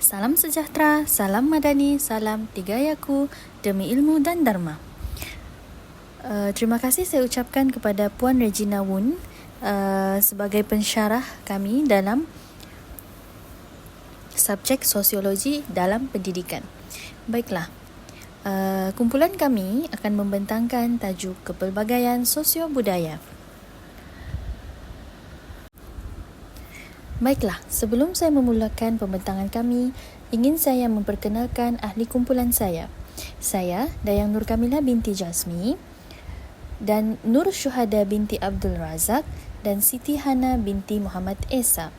Salam sejahtera, salam madani, salam tiga yaku demi ilmu dan dharma. Uh, terima kasih saya ucapkan kepada Puan Regina Wun uh, sebagai pensyarah kami dalam subjek sosiologi dalam pendidikan. Baiklah, uh, kumpulan kami akan membentangkan tajuk kepelbagaian sosio-budaya. Baiklah, sebelum saya memulakan pembentangan kami, ingin saya memperkenalkan ahli kumpulan saya. Saya, Dayang Nur Kamila binti Jasmi dan Nur Syuhada binti Abdul Razak dan Siti Hana binti Muhammad Esa.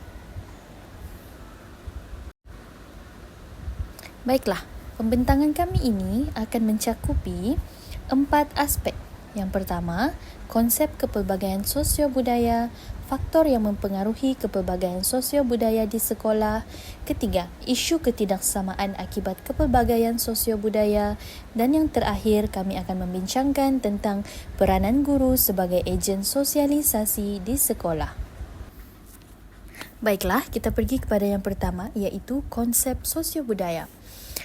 Baiklah, pembentangan kami ini akan mencakupi empat aspek. Yang pertama, konsep kepelbagaian sosio-budaya, faktor yang mempengaruhi kepelbagaian sosio-budaya di sekolah. Ketiga, isu ketidaksamaan akibat kepelbagaian sosio-budaya. Dan yang terakhir, kami akan membincangkan tentang peranan guru sebagai ejen sosialisasi di sekolah. Baiklah, kita pergi kepada yang pertama iaitu konsep sosio-budaya.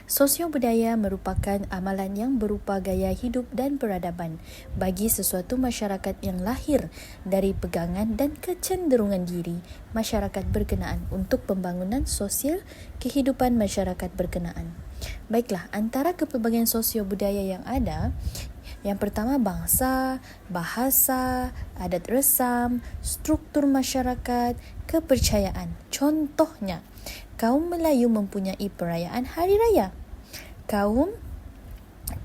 Sosio-budaya merupakan amalan yang berupa gaya hidup dan peradaban bagi sesuatu masyarakat yang lahir dari pegangan dan kecenderungan diri masyarakat berkenaan untuk pembangunan sosial kehidupan masyarakat berkenaan. Baiklah, antara kepelbagaian sosio-budaya yang ada, yang pertama bangsa, bahasa, adat resam, struktur masyarakat, kepercayaan. Contohnya, kaum Melayu mempunyai perayaan Hari Raya. Kaum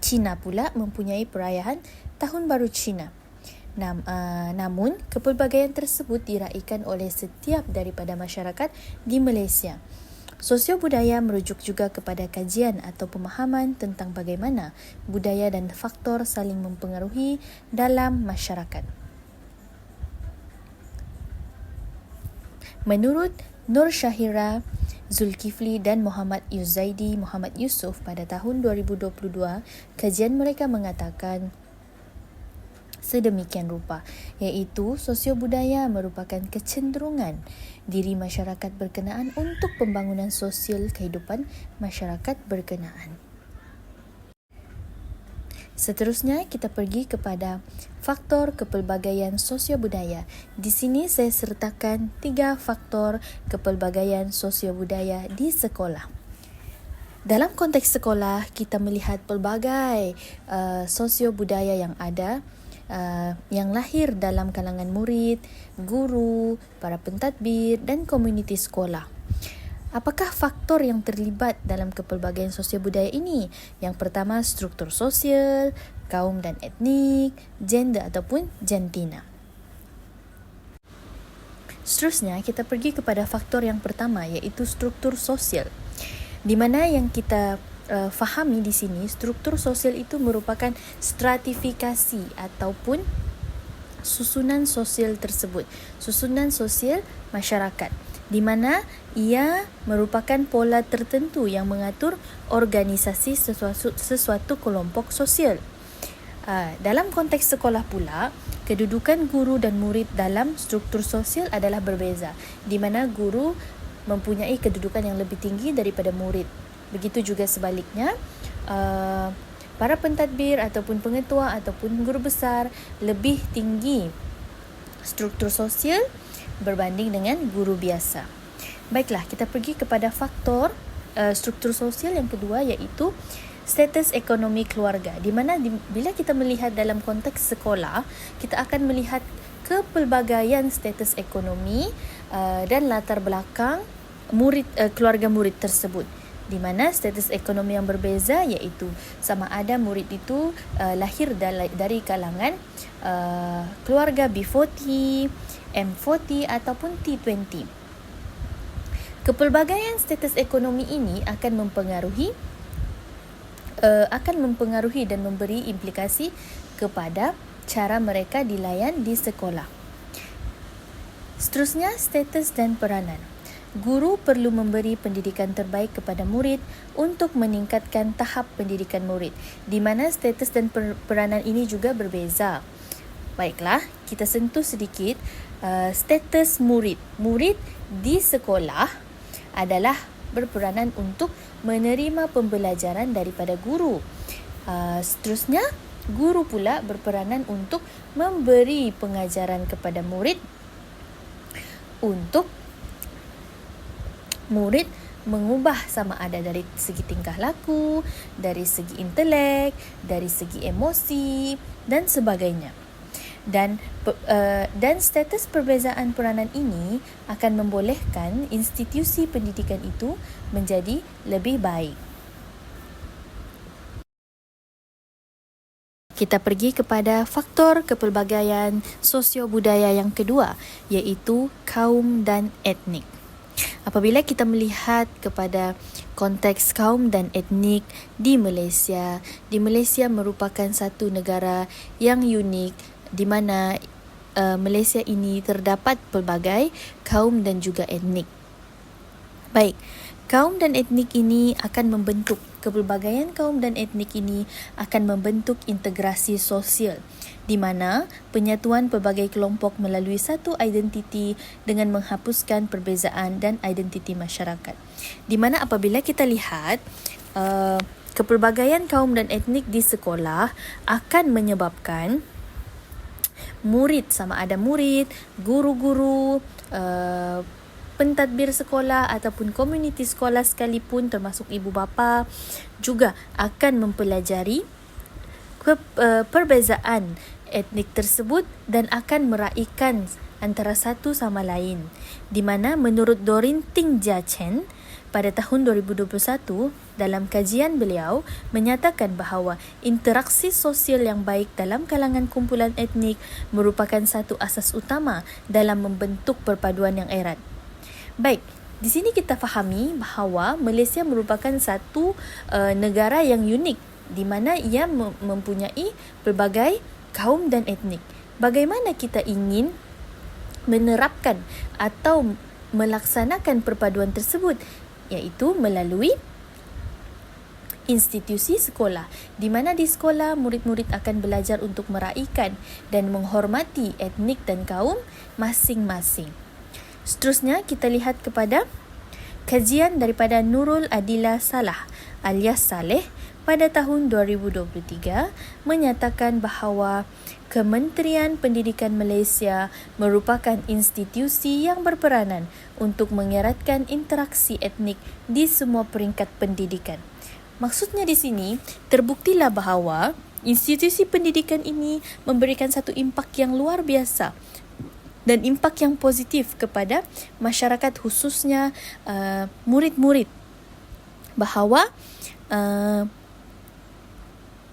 Cina pula mempunyai perayaan Tahun Baru Cina. Nam, uh, namun, kepelbagaian tersebut diraikan oleh setiap daripada masyarakat di Malaysia. Sosio budaya merujuk juga kepada kajian atau pemahaman tentang bagaimana budaya dan faktor saling mempengaruhi dalam masyarakat. Menurut Nur Syahira, Zulkifli dan Muhammad Yuzaidi Muhammad Yusuf pada tahun 2022, kajian mereka mengatakan sedemikian rupa iaitu sosio-budaya merupakan kecenderungan diri masyarakat berkenaan untuk pembangunan sosial kehidupan masyarakat berkenaan. Seterusnya kita pergi kepada faktor kepelbagaian sosio-budaya. Di sini saya sertakan tiga faktor kepelbagaian sosio-budaya di sekolah. Dalam konteks sekolah, kita melihat pelbagai uh, sosio-budaya yang ada uh, yang lahir dalam kalangan murid, guru, para pentadbir dan komuniti sekolah. Apakah faktor yang terlibat dalam kepelbagaian sosial budaya ini? Yang pertama, struktur sosial, kaum dan etnik, gender ataupun jantina. Seterusnya, kita pergi kepada faktor yang pertama iaitu struktur sosial. Di mana yang kita uh, fahami di sini, struktur sosial itu merupakan stratifikasi ataupun susunan sosial tersebut. Susunan sosial masyarakat di mana ia merupakan pola tertentu yang mengatur organisasi sesuatu, sesuatu kelompok sosial. Uh, dalam konteks sekolah pula, kedudukan guru dan murid dalam struktur sosial adalah berbeza, di mana guru mempunyai kedudukan yang lebih tinggi daripada murid. Begitu juga sebaliknya, uh, para pentadbir ataupun pengetua ataupun guru besar lebih tinggi struktur sosial berbanding dengan guru biasa. Baiklah, kita pergi kepada faktor uh, struktur sosial yang kedua iaitu status ekonomi keluarga. Di mana di, bila kita melihat dalam konteks sekolah, kita akan melihat kepelbagaian status ekonomi uh, dan latar belakang murid uh, keluarga murid tersebut di mana status ekonomi yang berbeza iaitu sama ada murid itu uh, lahir dari, kalangan uh, keluarga B40, M40 ataupun T20. Kepelbagaian status ekonomi ini akan mempengaruhi uh, akan mempengaruhi dan memberi implikasi kepada cara mereka dilayan di sekolah. Seterusnya, status dan peranan. Guru perlu memberi pendidikan terbaik kepada murid untuk meningkatkan tahap pendidikan murid, di mana status dan peranan ini juga berbeza. Baiklah, kita sentuh sedikit uh, status murid. Murid di sekolah adalah berperanan untuk menerima pembelajaran daripada guru. Uh, seterusnya, guru pula berperanan untuk memberi pengajaran kepada murid untuk murid mengubah sama ada dari segi tingkah laku, dari segi intelek, dari segi emosi dan sebagainya. Dan uh, dan status perbezaan peranan ini akan membolehkan institusi pendidikan itu menjadi lebih baik. Kita pergi kepada faktor kepelbagaian sosio-budaya yang kedua iaitu kaum dan etnik. Apabila kita melihat kepada konteks kaum dan etnik di Malaysia, di Malaysia merupakan satu negara yang unik di mana uh, Malaysia ini terdapat pelbagai kaum dan juga etnik. Baik, kaum dan etnik ini akan membentuk kepelbagaian kaum dan etnik ini akan membentuk integrasi sosial di mana penyatuan pelbagai kelompok melalui satu identiti dengan menghapuskan perbezaan dan identiti masyarakat. Di mana apabila kita lihat uh, kepelbagaian kaum dan etnik di sekolah akan menyebabkan murid sama ada murid, guru-guru, uh, pentadbir sekolah ataupun komuniti sekolah sekalipun termasuk ibu bapa juga akan mempelajari eh, perbezaan etnik tersebut dan akan meraihkan antara satu sama lain. Di mana menurut Dorin Ting Jia Chen pada tahun 2021 dalam kajian beliau menyatakan bahawa interaksi sosial yang baik dalam kalangan kumpulan etnik merupakan satu asas utama dalam membentuk perpaduan yang erat Baik, di sini kita fahami bahawa Malaysia merupakan satu uh, negara yang unik di mana ia mempunyai pelbagai kaum dan etnik. Bagaimana kita ingin menerapkan atau melaksanakan perpaduan tersebut iaitu melalui institusi sekolah di mana di sekolah murid-murid akan belajar untuk meraihkan dan menghormati etnik dan kaum masing-masing. Seterusnya kita lihat kepada kajian daripada Nurul Adila Salah alias Saleh pada tahun 2023 menyatakan bahawa Kementerian Pendidikan Malaysia merupakan institusi yang berperanan untuk mengeratkan interaksi etnik di semua peringkat pendidikan. Maksudnya di sini terbuktilah bahawa institusi pendidikan ini memberikan satu impak yang luar biasa dan impak yang positif kepada masyarakat khususnya uh, murid-murid bahawa uh,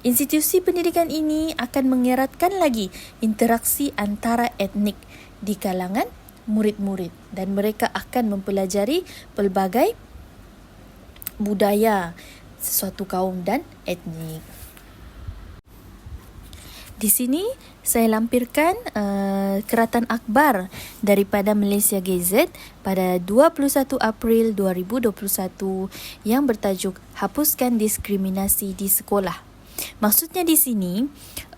institusi pendidikan ini akan mengeratkan lagi interaksi antara etnik di kalangan murid-murid dan mereka akan mempelajari pelbagai budaya sesuatu kaum dan etnik. Di sini saya lampirkan uh, keratan akbar daripada Malaysia Gazette pada 21 April 2021 yang bertajuk Hapuskan Diskriminasi di Sekolah. Maksudnya di sini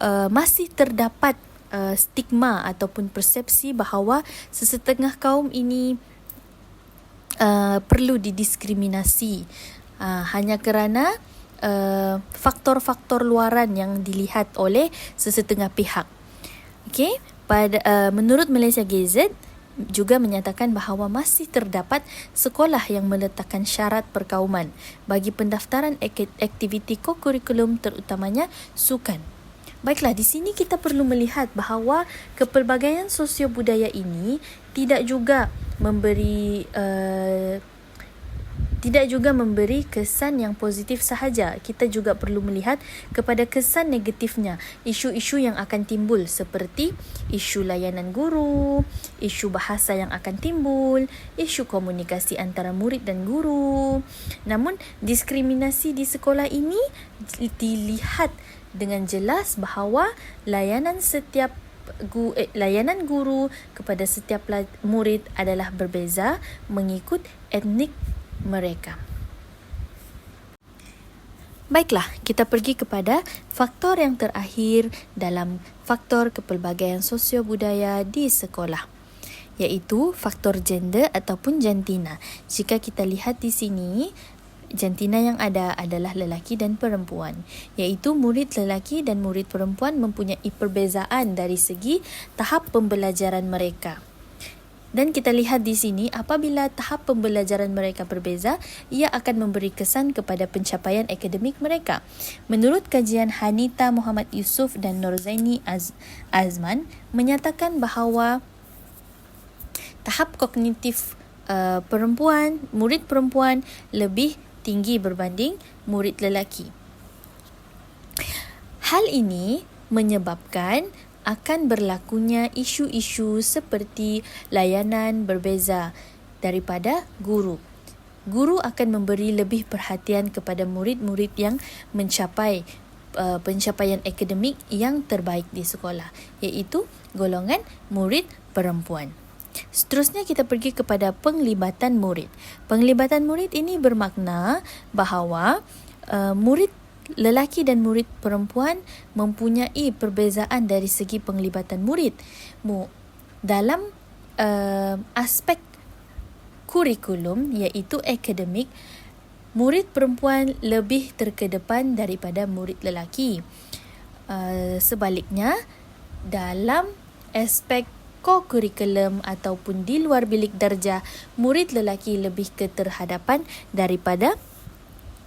uh, masih terdapat uh, stigma ataupun persepsi bahawa sesetengah kaum ini uh, perlu didiskriminasi uh, hanya kerana uh, faktor-faktor luaran yang dilihat oleh sesetengah pihak. Okey, pada uh, menurut Malaysia Gazette juga menyatakan bahawa masih terdapat sekolah yang meletakkan syarat perkauman bagi pendaftaran aktiviti kokurikulum terutamanya sukan. Baiklah, di sini kita perlu melihat bahawa kepelbagaian sosio budaya ini tidak juga memberi uh, tidak juga memberi kesan yang positif sahaja. Kita juga perlu melihat kepada kesan negatifnya, isu-isu yang akan timbul seperti isu layanan guru, isu bahasa yang akan timbul, isu komunikasi antara murid dan guru. Namun, diskriminasi di sekolah ini dilihat dengan jelas bahawa layanan setiap gu, eh, layanan guru kepada setiap murid adalah berbeza mengikut etnik mereka. Baiklah, kita pergi kepada faktor yang terakhir dalam faktor kepelbagaian sosio budaya di sekolah, iaitu faktor gender ataupun jantina. Jika kita lihat di sini, jantina yang ada adalah lelaki dan perempuan iaitu murid lelaki dan murid perempuan mempunyai perbezaan dari segi tahap pembelajaran mereka. Dan kita lihat di sini apabila tahap pembelajaran mereka berbeza, ia akan memberi kesan kepada pencapaian akademik mereka. Menurut kajian Hanita Muhammad Yusuf dan Norzaini Az- Azman menyatakan bahawa tahap kognitif uh, perempuan, murid perempuan lebih tinggi berbanding murid lelaki. Hal ini menyebabkan akan berlakunya isu-isu seperti layanan berbeza daripada guru. Guru akan memberi lebih perhatian kepada murid-murid yang mencapai uh, pencapaian akademik yang terbaik di sekolah, iaitu golongan murid perempuan. Seterusnya kita pergi kepada penglibatan murid. Penglibatan murid ini bermakna bahawa uh, murid lelaki dan murid perempuan mempunyai perbezaan dari segi penglibatan murid. Mu dalam uh, aspek kurikulum iaitu akademik, murid perempuan lebih terkedepan daripada murid lelaki. Uh, sebaliknya dalam aspek co-curriculum ataupun di luar bilik darjah, murid lelaki lebih keterhadapan daripada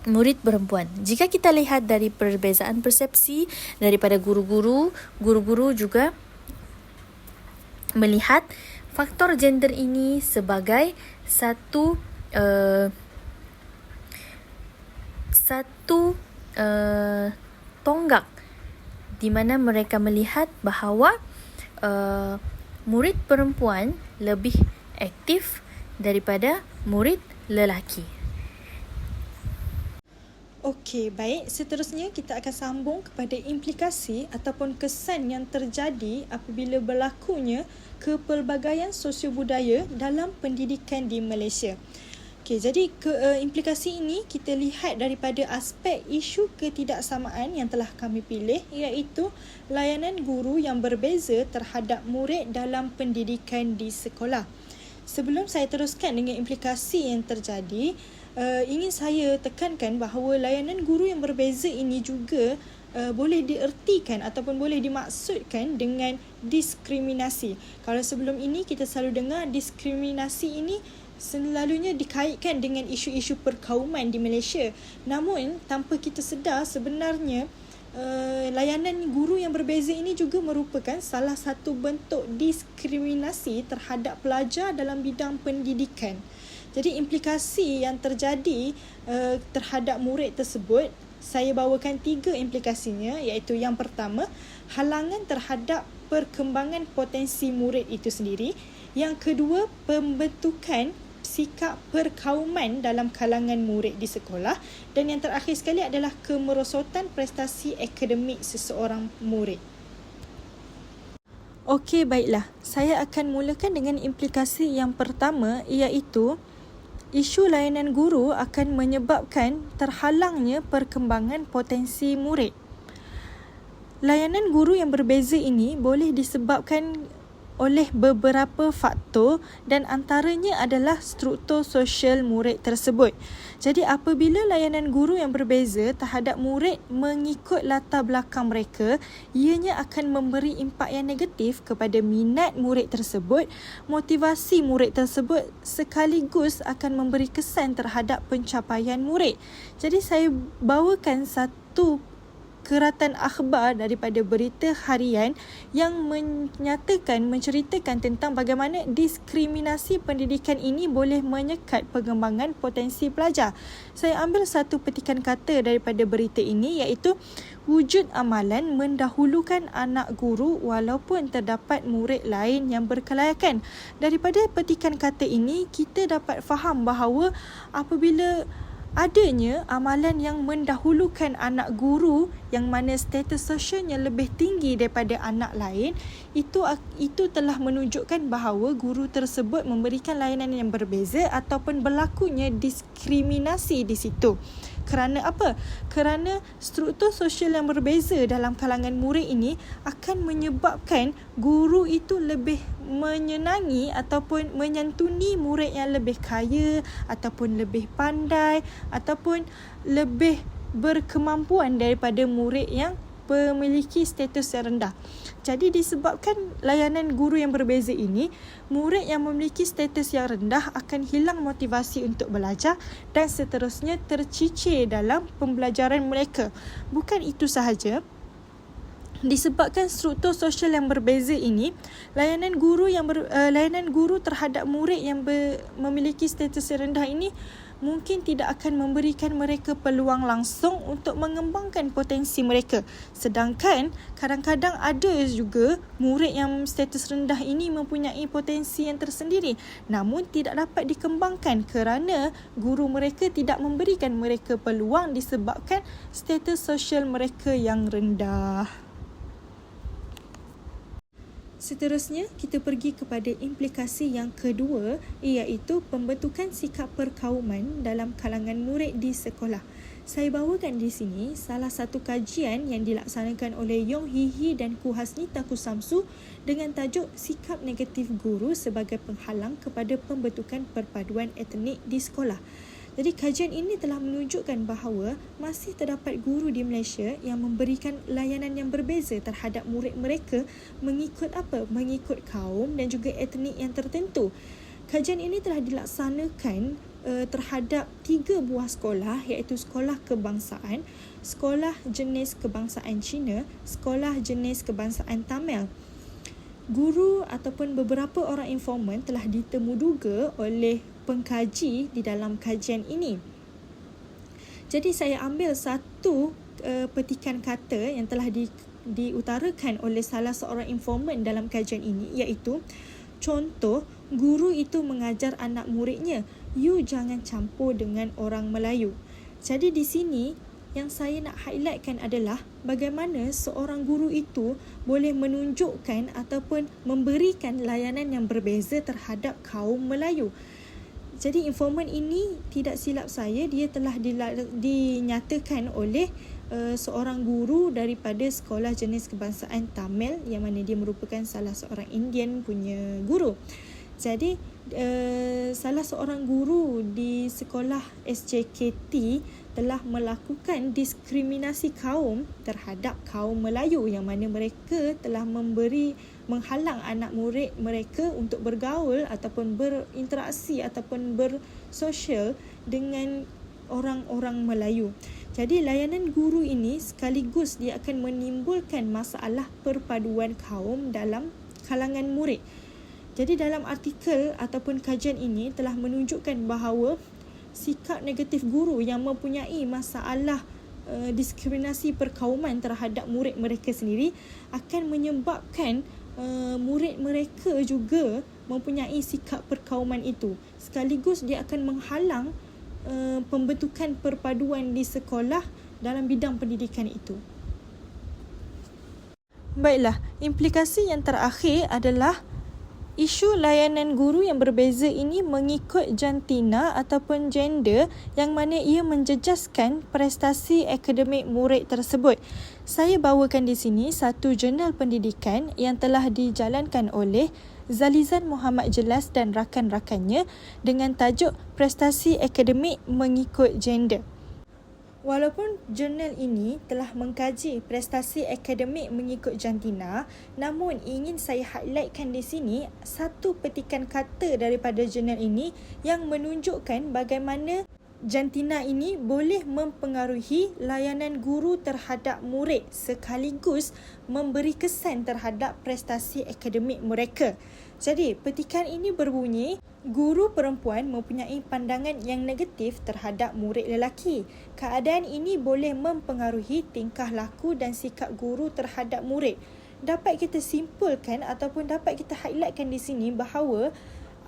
murid perempuan. Jika kita lihat dari perbezaan persepsi daripada guru-guru, guru-guru juga melihat faktor gender ini sebagai satu uh, satu uh, tonggak di mana mereka melihat bahawa uh, murid perempuan lebih aktif daripada murid lelaki. Okey, baik. Seterusnya kita akan sambung kepada implikasi ataupun kesan yang terjadi apabila berlakunya kepelbagaian sosio-budaya dalam pendidikan di Malaysia. Okey, jadi ke, uh, implikasi ini kita lihat daripada aspek isu ketidaksamaan yang telah kami pilih iaitu layanan guru yang berbeza terhadap murid dalam pendidikan di sekolah. Sebelum saya teruskan dengan implikasi yang terjadi, uh, ingin saya tekankan bahawa layanan guru yang berbeza ini juga uh, boleh diertikan ataupun boleh dimaksudkan dengan diskriminasi. Kalau sebelum ini kita selalu dengar diskriminasi ini selalunya dikaitkan dengan isu-isu perkauman di Malaysia. Namun tanpa kita sedar sebenarnya uh, layanan guru yang berbeza ini juga merupakan salah satu bentuk diskriminasi terhadap pelajar dalam bidang pendidikan. Jadi implikasi yang terjadi uh, terhadap murid tersebut saya bawakan tiga implikasinya iaitu yang pertama halangan terhadap perkembangan potensi murid itu sendiri yang kedua pembentukan sikap perkauman dalam kalangan murid di sekolah dan yang terakhir sekali adalah kemerosotan prestasi akademik seseorang murid. Okey, baiklah. Saya akan mulakan dengan implikasi yang pertama iaitu isu layanan guru akan menyebabkan terhalangnya perkembangan potensi murid. Layanan guru yang berbeza ini boleh disebabkan oleh beberapa faktor dan antaranya adalah struktur sosial murid tersebut. Jadi apabila layanan guru yang berbeza terhadap murid mengikut latar belakang mereka, ianya akan memberi impak yang negatif kepada minat murid tersebut, motivasi murid tersebut sekaligus akan memberi kesan terhadap pencapaian murid. Jadi saya bawakan satu keratan akhbar daripada berita harian yang menyatakan menceritakan tentang bagaimana diskriminasi pendidikan ini boleh menyekat pengembangan potensi pelajar. Saya ambil satu petikan kata daripada berita ini iaitu wujud amalan mendahulukan anak guru walaupun terdapat murid lain yang berkelayakan. Daripada petikan kata ini kita dapat faham bahawa apabila adanya amalan yang mendahulukan anak guru yang mana status sosialnya lebih tinggi daripada anak lain itu itu telah menunjukkan bahawa guru tersebut memberikan layanan yang berbeza ataupun berlakunya diskriminasi di situ. Kerana apa? Kerana struktur sosial yang berbeza dalam kalangan murid ini akan menyebabkan guru itu lebih menyenangi ataupun menyantuni murid yang lebih kaya ataupun lebih pandai ataupun lebih berkemampuan daripada murid yang memiliki status yang rendah. Jadi disebabkan layanan guru yang berbeza ini, murid yang memiliki status yang rendah akan hilang motivasi untuk belajar dan seterusnya tercicir dalam pembelajaran mereka. Bukan itu sahaja, disebabkan struktur sosial yang berbeza ini, layanan guru yang ber, uh, layanan guru terhadap murid yang ber, memiliki status yang rendah ini mungkin tidak akan memberikan mereka peluang langsung untuk mengembangkan potensi mereka. Sedangkan kadang-kadang ada juga murid yang status rendah ini mempunyai potensi yang tersendiri namun tidak dapat dikembangkan kerana guru mereka tidak memberikan mereka peluang disebabkan status sosial mereka yang rendah. Seterusnya, kita pergi kepada implikasi yang kedua iaitu pembentukan sikap perkauman dalam kalangan murid di sekolah. Saya bawakan di sini salah satu kajian yang dilaksanakan oleh Yong Hee Hee dan Ku Hasnita Kusamsu dengan tajuk Sikap Negatif Guru sebagai Penghalang kepada Pembentukan Perpaduan Etnik di Sekolah. Jadi kajian ini telah menunjukkan bahawa masih terdapat guru di Malaysia yang memberikan layanan yang berbeza terhadap murid mereka mengikut apa? Mengikut kaum dan juga etnik yang tertentu. Kajian ini telah dilaksanakan uh, terhadap tiga buah sekolah iaitu sekolah kebangsaan, sekolah jenis kebangsaan Cina, sekolah jenis kebangsaan Tamil. Guru ataupun beberapa orang informan telah ditemuduga oleh pengkaji di dalam kajian ini. Jadi saya ambil satu uh, petikan kata yang telah di, diutarakan oleh salah seorang informan dalam kajian ini iaitu contoh guru itu mengajar anak muridnya you jangan campur dengan orang Melayu. Jadi di sini yang saya nak highlightkan adalah bagaimana seorang guru itu boleh menunjukkan ataupun memberikan layanan yang berbeza terhadap kaum Melayu. Jadi informan ini tidak silap saya dia telah dinyatakan oleh uh, seorang guru daripada sekolah jenis kebangsaan Tamil yang mana dia merupakan salah seorang Indian punya guru. Jadi uh, salah seorang guru di sekolah SJKT telah melakukan diskriminasi kaum terhadap kaum Melayu yang mana mereka telah memberi menghalang anak murid mereka untuk bergaul ataupun berinteraksi ataupun bersosial dengan orang-orang Melayu. Jadi layanan guru ini sekaligus dia akan menimbulkan masalah perpaduan kaum dalam kalangan murid. Jadi dalam artikel ataupun kajian ini telah menunjukkan bahawa sikap negatif guru yang mempunyai masalah uh, diskriminasi perkauman terhadap murid mereka sendiri akan menyebabkan uh, murid mereka juga mempunyai sikap perkauman itu. Sekaligus dia akan menghalang uh, pembentukan perpaduan di sekolah dalam bidang pendidikan itu. Baiklah, implikasi yang terakhir adalah Isu layanan guru yang berbeza ini mengikut jantina ataupun gender yang mana ia menjejaskan prestasi akademik murid tersebut. Saya bawakan di sini satu jurnal pendidikan yang telah dijalankan oleh Zalizan Muhammad Jelas dan rakan-rakannya dengan tajuk Prestasi Akademik Mengikut Gender. Walaupun jurnal ini telah mengkaji prestasi akademik mengikut jantina, namun ingin saya highlightkan di sini satu petikan kata daripada jurnal ini yang menunjukkan bagaimana jantina ini boleh mempengaruhi layanan guru terhadap murid sekaligus memberi kesan terhadap prestasi akademik mereka. Jadi, petikan ini berbunyi, guru perempuan mempunyai pandangan yang negatif terhadap murid lelaki. Keadaan ini boleh mempengaruhi tingkah laku dan sikap guru terhadap murid. Dapat kita simpulkan ataupun dapat kita highlightkan di sini bahawa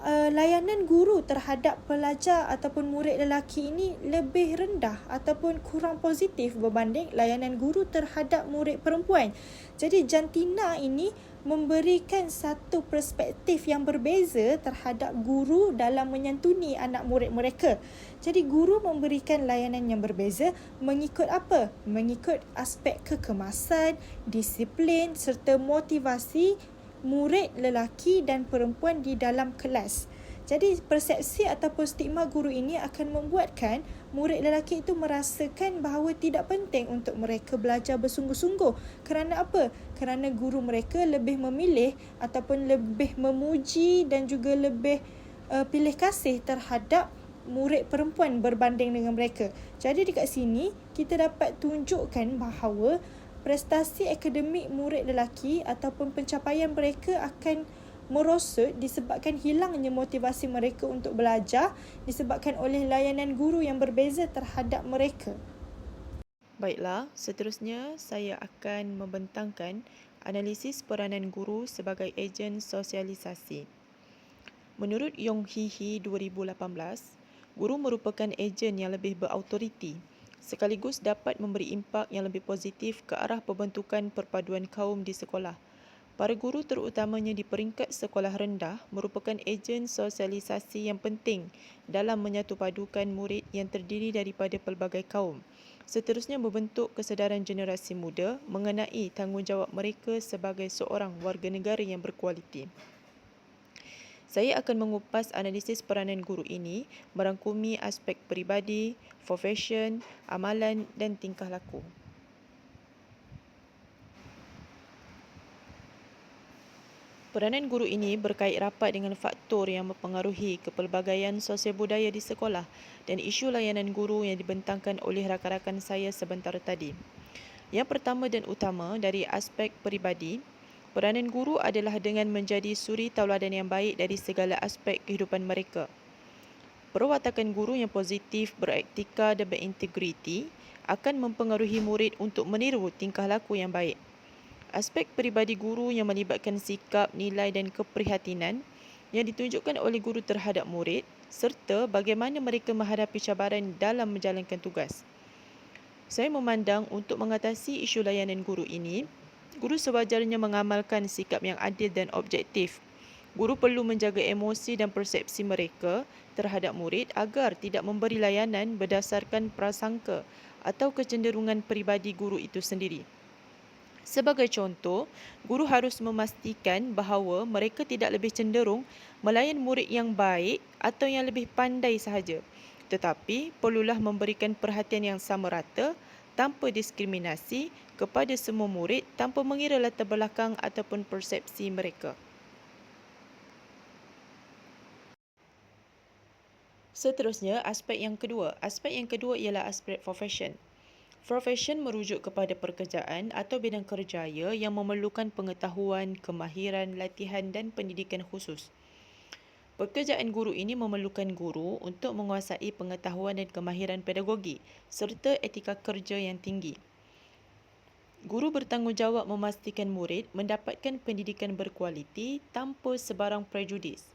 uh, layanan guru terhadap pelajar ataupun murid lelaki ini lebih rendah ataupun kurang positif berbanding layanan guru terhadap murid perempuan. Jadi jantina ini memberikan satu perspektif yang berbeza terhadap guru dalam menyantuni anak murid mereka. Jadi guru memberikan layanan yang berbeza mengikut apa? Mengikut aspek kekemasan, disiplin serta motivasi murid lelaki dan perempuan di dalam kelas. Jadi persepsi ataupun stigma guru ini akan membuatkan murid lelaki itu merasakan bahawa tidak penting untuk mereka belajar bersungguh-sungguh. Kerana apa? Kerana guru mereka lebih memilih ataupun lebih memuji dan juga lebih uh, pilih kasih terhadap murid perempuan berbanding dengan mereka. Jadi dekat sini kita dapat tunjukkan bahawa prestasi akademik murid lelaki ataupun pencapaian mereka akan merosot disebabkan hilangnya motivasi mereka untuk belajar disebabkan oleh layanan guru yang berbeza terhadap mereka. Baiklah, seterusnya saya akan membentangkan analisis peranan guru sebagai ejen sosialisasi. Menurut Yong Hee Hee 2018, guru merupakan ejen yang lebih berautoriti sekaligus dapat memberi impak yang lebih positif ke arah pembentukan perpaduan kaum di sekolah Para guru terutamanya di peringkat sekolah rendah merupakan ejen sosialisasi yang penting dalam menyatupadukan murid yang terdiri daripada pelbagai kaum. Seterusnya membentuk kesedaran generasi muda mengenai tanggungjawab mereka sebagai seorang warga negara yang berkualiti. Saya akan mengupas analisis peranan guru ini merangkumi aspek peribadi, profession, amalan dan tingkah laku. Peranan guru ini berkait rapat dengan faktor yang mempengaruhi kepelbagaian sosial budaya di sekolah dan isu layanan guru yang dibentangkan oleh rakan-rakan saya sebentar tadi. Yang pertama dan utama dari aspek peribadi, peranan guru adalah dengan menjadi suri tauladan yang baik dari segala aspek kehidupan mereka. Perwatakan guru yang positif, beretika dan berintegriti akan mempengaruhi murid untuk meniru tingkah laku yang baik aspek peribadi guru yang melibatkan sikap, nilai dan keprihatinan yang ditunjukkan oleh guru terhadap murid serta bagaimana mereka menghadapi cabaran dalam menjalankan tugas. Saya memandang untuk mengatasi isu layanan guru ini, guru sewajarnya mengamalkan sikap yang adil dan objektif. Guru perlu menjaga emosi dan persepsi mereka terhadap murid agar tidak memberi layanan berdasarkan prasangka atau kecenderungan peribadi guru itu sendiri. Sebagai contoh, guru harus memastikan bahawa mereka tidak lebih cenderung melayan murid yang baik atau yang lebih pandai sahaja. Tetapi perlulah memberikan perhatian yang sama rata tanpa diskriminasi kepada semua murid tanpa mengira latar belakang ataupun persepsi mereka. Seterusnya, aspek yang kedua. Aspek yang kedua ialah aspek profession. Profession merujuk kepada pekerjaan atau bidang kerjaya yang memerlukan pengetahuan, kemahiran, latihan dan pendidikan khusus. Pekerjaan guru ini memerlukan guru untuk menguasai pengetahuan dan kemahiran pedagogi serta etika kerja yang tinggi. Guru bertanggungjawab memastikan murid mendapatkan pendidikan berkualiti tanpa sebarang prejudis.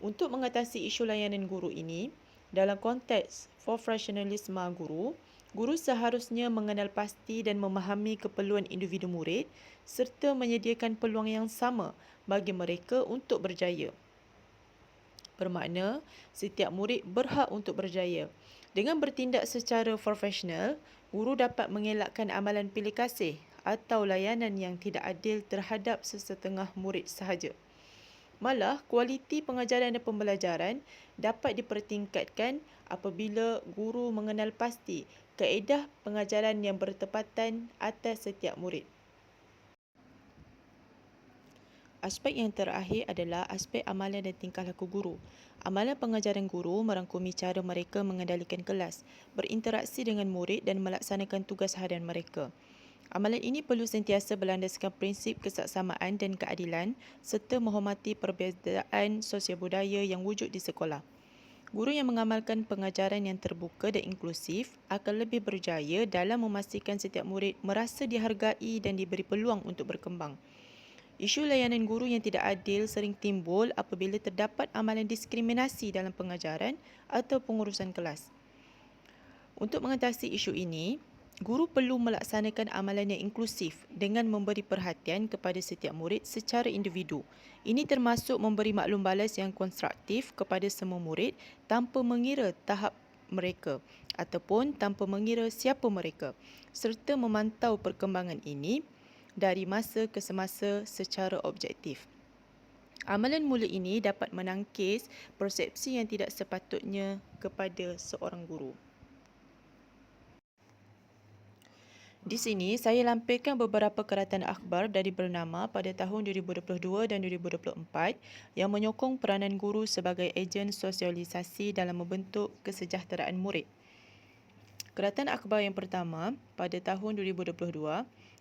Untuk mengatasi isu layanan guru ini, dalam konteks profesionalisme guru, Guru seharusnya mengenal pasti dan memahami keperluan individu murid serta menyediakan peluang yang sama bagi mereka untuk berjaya. Bermakna, setiap murid berhak untuk berjaya. Dengan bertindak secara profesional, guru dapat mengelakkan amalan pilih kasih atau layanan yang tidak adil terhadap sesetengah murid sahaja. Malah, kualiti pengajaran dan pembelajaran dapat dipertingkatkan apabila guru mengenal pasti kaedah pengajaran yang bertepatan atas setiap murid. Aspek yang terakhir adalah aspek amalan dan tingkah laku guru. Amalan pengajaran guru merangkumi cara mereka mengendalikan kelas, berinteraksi dengan murid dan melaksanakan tugas harian mereka. Amalan ini perlu sentiasa berlandaskan prinsip kesaksamaan dan keadilan serta menghormati perbezaan sosial budaya yang wujud di sekolah. Guru yang mengamalkan pengajaran yang terbuka dan inklusif akan lebih berjaya dalam memastikan setiap murid merasa dihargai dan diberi peluang untuk berkembang. Isu layanan guru yang tidak adil sering timbul apabila terdapat amalan diskriminasi dalam pengajaran atau pengurusan kelas. Untuk mengatasi isu ini, guru perlu melaksanakan amalan yang inklusif dengan memberi perhatian kepada setiap murid secara individu. Ini termasuk memberi maklum balas yang konstruktif kepada semua murid tanpa mengira tahap mereka ataupun tanpa mengira siapa mereka serta memantau perkembangan ini dari masa ke semasa secara objektif. Amalan mula ini dapat menangkis persepsi yang tidak sepatutnya kepada seorang guru. Di sini, saya lampirkan beberapa keratan akhbar dari bernama pada tahun 2022 dan 2024 yang menyokong peranan guru sebagai ejen sosialisasi dalam membentuk kesejahteraan murid. Keratan akhbar yang pertama pada tahun 2022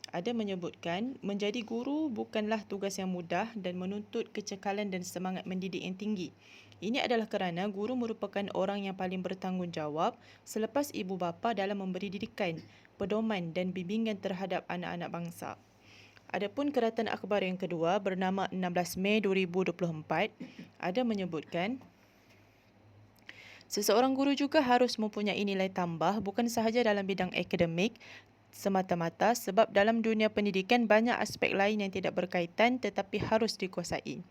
ada menyebutkan menjadi guru bukanlah tugas yang mudah dan menuntut kecekalan dan semangat mendidik yang tinggi. Ini adalah kerana guru merupakan orang yang paling bertanggungjawab selepas ibu bapa dalam memberi didikan, pedoman dan bimbingan terhadap anak-anak bangsa. Adapun keratan akhbar yang kedua bernama 16 Mei 2024 ada menyebutkan Seseorang guru juga harus mempunyai nilai tambah bukan sahaja dalam bidang akademik semata-mata sebab dalam dunia pendidikan banyak aspek lain yang tidak berkaitan tetapi harus dikuasai.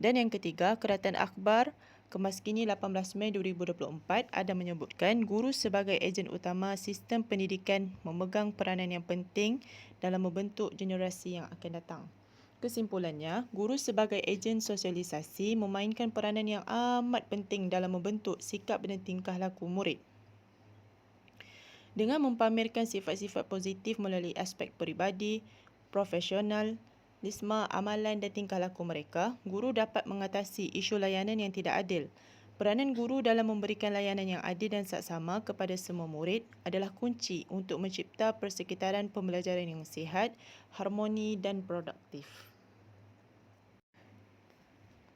Dan yang ketiga, Keratan Akhbar Kemas Kini 18 Mei 2024 ada menyebutkan guru sebagai ejen utama sistem pendidikan memegang peranan yang penting dalam membentuk generasi yang akan datang. Kesimpulannya, guru sebagai ejen sosialisasi memainkan peranan yang amat penting dalam membentuk sikap dan tingkah laku murid dengan mempamerkan sifat-sifat positif melalui aspek peribadi, profesional, lisma, amalan dan tingkah laku mereka, guru dapat mengatasi isu layanan yang tidak adil. Peranan guru dalam memberikan layanan yang adil dan saksama kepada semua murid adalah kunci untuk mencipta persekitaran pembelajaran yang sihat, harmoni dan produktif.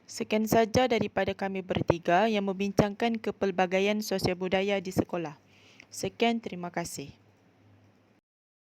Sekian saja daripada kami bertiga yang membincangkan kepelbagaian sosial budaya di sekolah. Sekian, terima kasih.